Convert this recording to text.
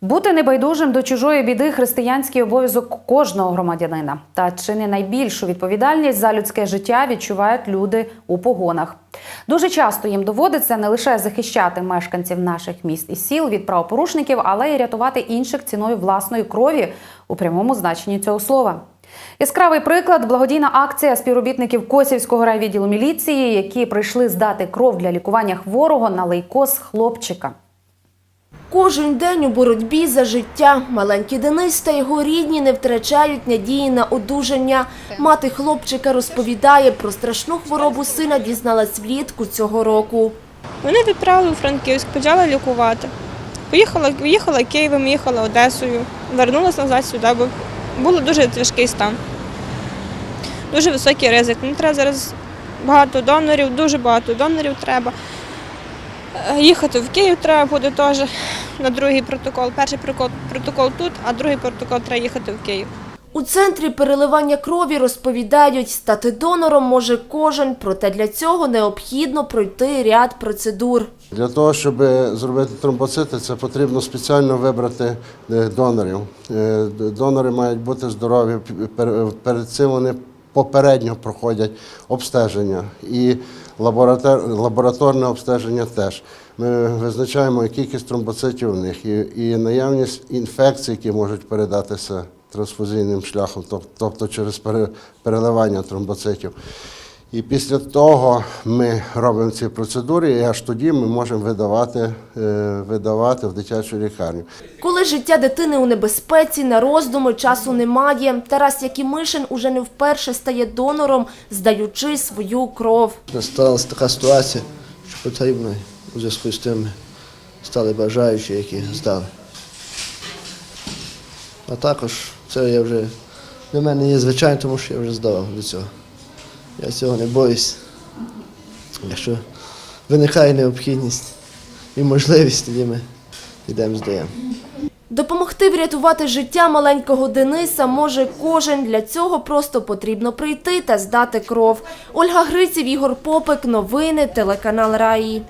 Бути небайдужим до чужої біди християнський обов'язок кожного громадянина. Та чи не найбільшу відповідальність за людське життя відчувають люди у погонах? Дуже часто їм доводиться не лише захищати мешканців наших міст і сіл від правопорушників, але й рятувати інших ціною власної крові у прямому значенні цього слова. Яскравий приклад благодійна акція співробітників Косівського райвідділу міліції, які прийшли здати кров для лікування хворого на лейкоз хлопчика. Кожен день у боротьбі за життя. Маленький Денис та його рідні не втрачають надії на одужання. Мати хлопчика розповідає про страшну хворобу сина дізналась влітку цього року. Мене відправили у Франківськ, почали лікувати. Поїхала, їхала Києвом, їхала Одесою, вернулася назад сюди, бо був дуже тяжкий стан. Дуже високий ризик. Мені треба зараз багато донорів, дуже багато донорів треба. Е, Їхати в Київ треба буде теж на другий протокол. Перший протокол, протокол тут, а другий протокол треба їхати в Київ. У центрі переливання крові розповідають, стати донором може кожен, проте для цього необхідно пройти ряд процедур. Для того, щоб зробити тромбоцити, це потрібно спеціально вибрати е, донорів. Е, Донори мають бути здорові. Перед цим вони попередньо проходять обстеження і лаборатор- лабораторне обстеження теж. Ми визначаємо кількість тромбоцитів у них і, і наявність інфекцій, які можуть передатися трансфузійним шляхом, тобто через пере- переливання тромбоцитів. І після того ми робимо ці процедури, і аж тоді ми можемо видавати, е, видавати в дитячу лікарню. Коли життя дитини у небезпеці, на роздуми часу немає. Тарас Якимишин уже не вперше стає донором, здаючи свою кров. Сталася така ситуація, що потрібно у зв'язку з тим стали бажаючі, які здали. А також це я вже для мене є звичайно, тому що я вже здавав до цього. Я цього не боюсь. Якщо виникає необхідність і можливість, тоді ми йдемо здаємо. Допомогти врятувати життя маленького Дениса може кожен. Для цього просто потрібно прийти та здати кров. Ольга Гриців, Ігор Попик. Новини. Телеканал Раї.